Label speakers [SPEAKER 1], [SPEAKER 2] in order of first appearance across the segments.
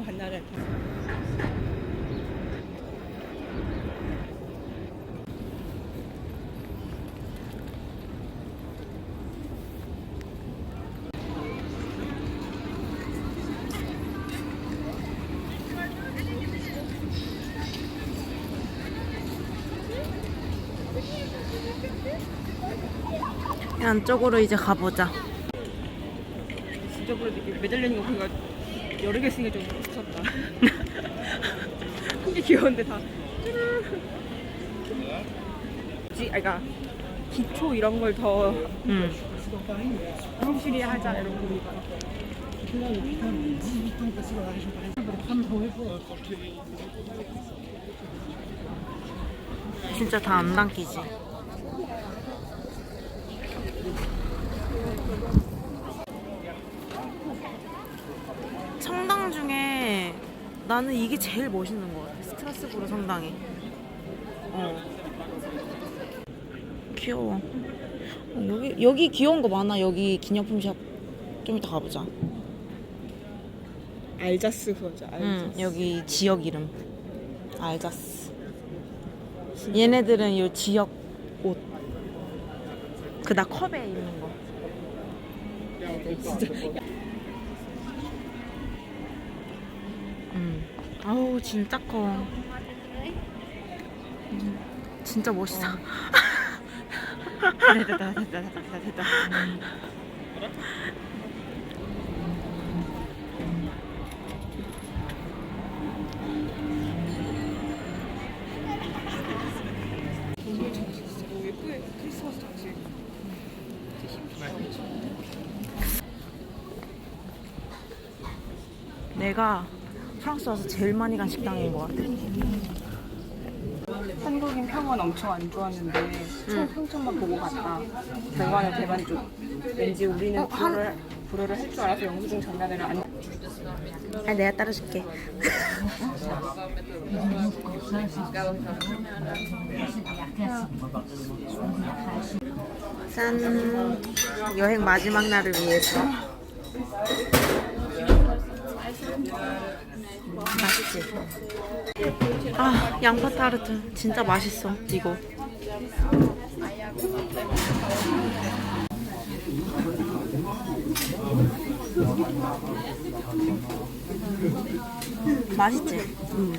[SPEAKER 1] 반나절 판.
[SPEAKER 2] 안쪽으로 이제 가보자.
[SPEAKER 1] 진짜 그래도 있는 거 보니까 여러 개 쓰는 게좀 무섭다. 한 개 귀여운데 다. 지, 아, 그러니까 기초 이런 걸더
[SPEAKER 2] 응.
[SPEAKER 1] 확실히 하자 이런 거.
[SPEAKER 2] 진짜 다 안 담기지. 성당 중에 나는 이게 제일 멋있는 것 같아. 스트라스부르 성당이. 어. 귀여워. 어, 여기 여기 귀여운 거 많아. 여기 기념품 샵. 좀 이따 가보자.
[SPEAKER 1] 알자스 그거죠. 알자스.
[SPEAKER 2] 응, 여기 지역 이름. 알자스. 얘네들은 요 지역 옷. 그 나 컵에 있는 거.
[SPEAKER 1] 진짜.
[SPEAKER 2] 응. 아우 진짜 커. 음, 진짜 멋있어.
[SPEAKER 1] 됐다 됐다 됐다 됐다 됐다. 장식.
[SPEAKER 2] 내가 프랑스 와서 제일 많이 간 식당인 것 같아.
[SPEAKER 1] 한국인 평은 엄청 안 좋았는데 총 평점만 보고 갔다. 결과는 대만족. 왠지 우리는
[SPEAKER 2] 어, 한-
[SPEAKER 1] 불어를 불어를 할 줄 알아서 영수증 장난을 안.
[SPEAKER 2] 아니 내가 따라줄게. 짠 여행 마지막 날을 위해서 맛있지? 아 양파 타르트 진짜 맛있어 이거 맛있지? 응.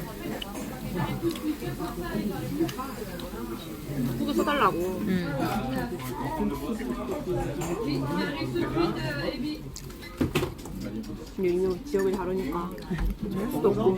[SPEAKER 1] 후도 써달라고.
[SPEAKER 2] 응.
[SPEAKER 1] 이거 지역이 다르니까 할 수도 없고.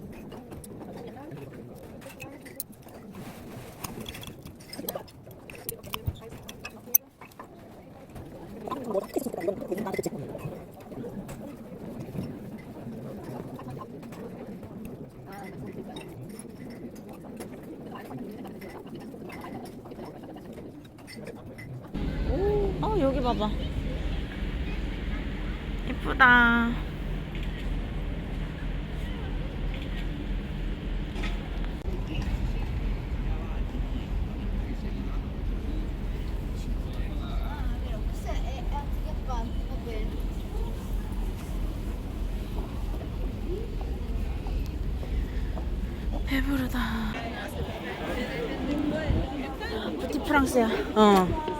[SPEAKER 2] 어 여기 봐봐 예쁘다. 배부르다. 푸티 프랑스야. 어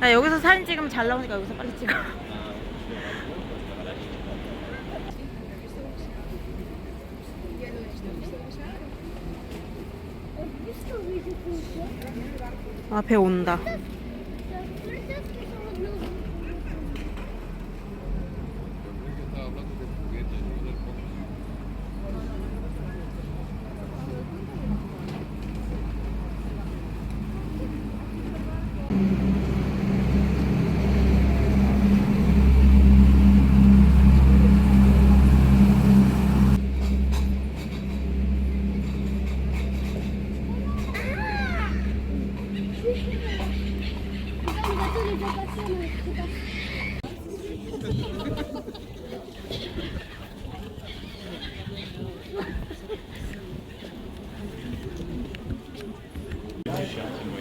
[SPEAKER 2] 나 여기서 사진 찍으면 잘 나오니까 여기서 빨리 찍어. 아, 배 온다.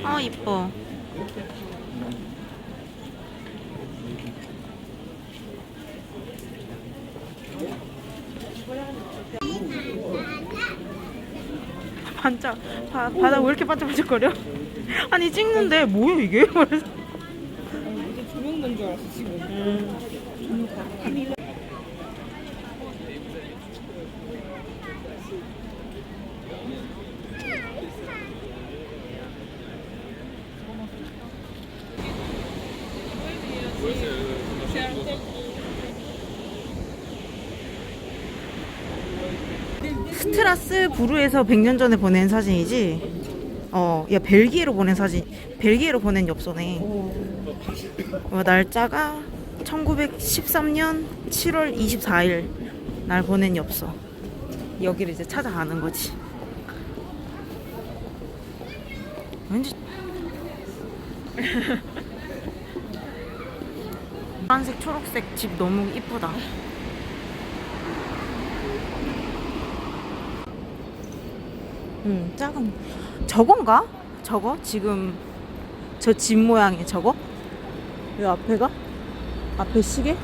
[SPEAKER 2] 아 이뻐. 반짝 바, 바닥 왜 이렇게 반짝반짝거려? 아니 찍는데 뭐야 이게? 그래서
[SPEAKER 1] 조명 난줄 알았어 지금.
[SPEAKER 2] 스트라스 부르에서 100년 전에 보낸 사진이지? 어, 야 벨기에로 보낸 사진, 벨기에로 보낸 엽서네. 어, 날짜가 1913년 7월 24일 날 보낸 엽서. 여기를 이제 찾아가는 거지. 왠지 파란색, 초록색 집 너무 이쁘다. 음, 작은 저건가? 저거? 지금 저 집 모양이 저거? 이 앞에가? 앞에 시계?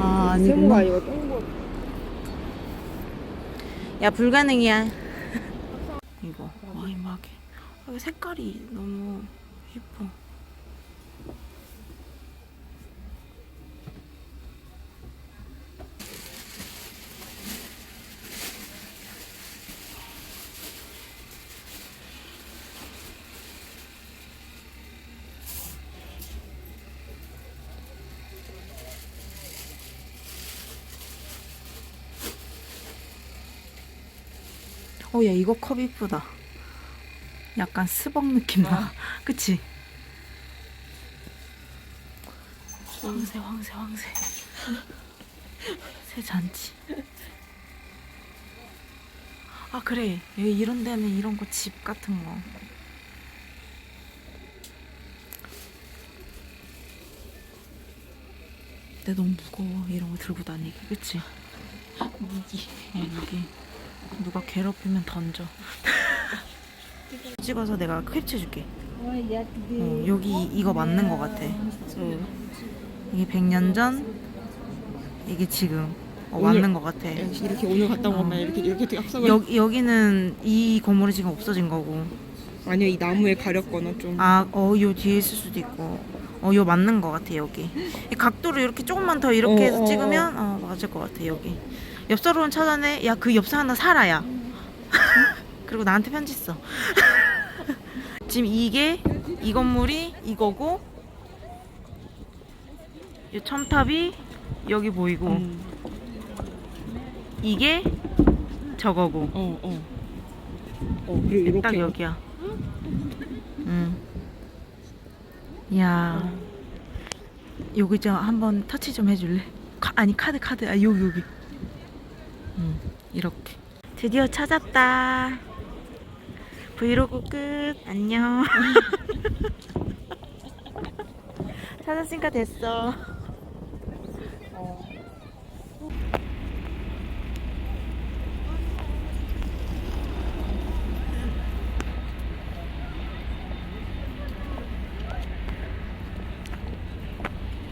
[SPEAKER 2] 아, 아니구나. 야, 불가능이야. 이거 와이마게. 아, 이거 색깔이 너무 예뻐. 어, 야, 이거 컵 이쁘다. 약간 스벅 느낌 나. 그치? 황새, 황새, 황새. 새 잔치. 아, 그래. 여기 이런 데는 이런 거 집 같은 거. 근데 너무 무거워. 이런 거 들고 다니기. 그치? 무기. 어, 무기. 누가 괴롭히면 던져. 찍어서 내가 캡처해줄게. 어, 여기 이거 맞는 것 같아. 이게 100년 전, 이게 지금 어,
[SPEAKER 1] 오늘-
[SPEAKER 2] 맞는 것 같아.
[SPEAKER 1] 이렇게 오늘 갔다 온 것만 이렇게 이렇게 되게 앞서가.
[SPEAKER 2] 여, 여기는 이 건물이 지금 없어진 거고.
[SPEAKER 1] 아니요 이 나무에 가렸거나 좀.
[SPEAKER 2] 아, 어, 요 뒤에 있을 수도 있고. 어, 요 맞는 것 같아, 여기. 이 각도를 이렇게 조금만 더 이렇게
[SPEAKER 1] 어,
[SPEAKER 2] 해서
[SPEAKER 1] 어,
[SPEAKER 2] 찍으면, 어, 맞을 것 같아, 여기. 엽서로는 찾아내. 야, 그 엽서 하나 사라야. 그리고 나한테 편지 써. 지금 이게, 이 건물이 이거고, 이 첨탑이 여기 보이고,
[SPEAKER 1] 음.
[SPEAKER 2] 이게 저거고.
[SPEAKER 1] 어 어. 어 그리고 이렇게.
[SPEAKER 2] 딱 여기야. 응. 야, 여기 좀 한번 터치 좀 해줄래? 카, 아니 카드 카드. 아 여기 여기. 응, 이렇게. 드디어 찾았다. 브이로그 끝. 안녕. 찾았으니까 됐어.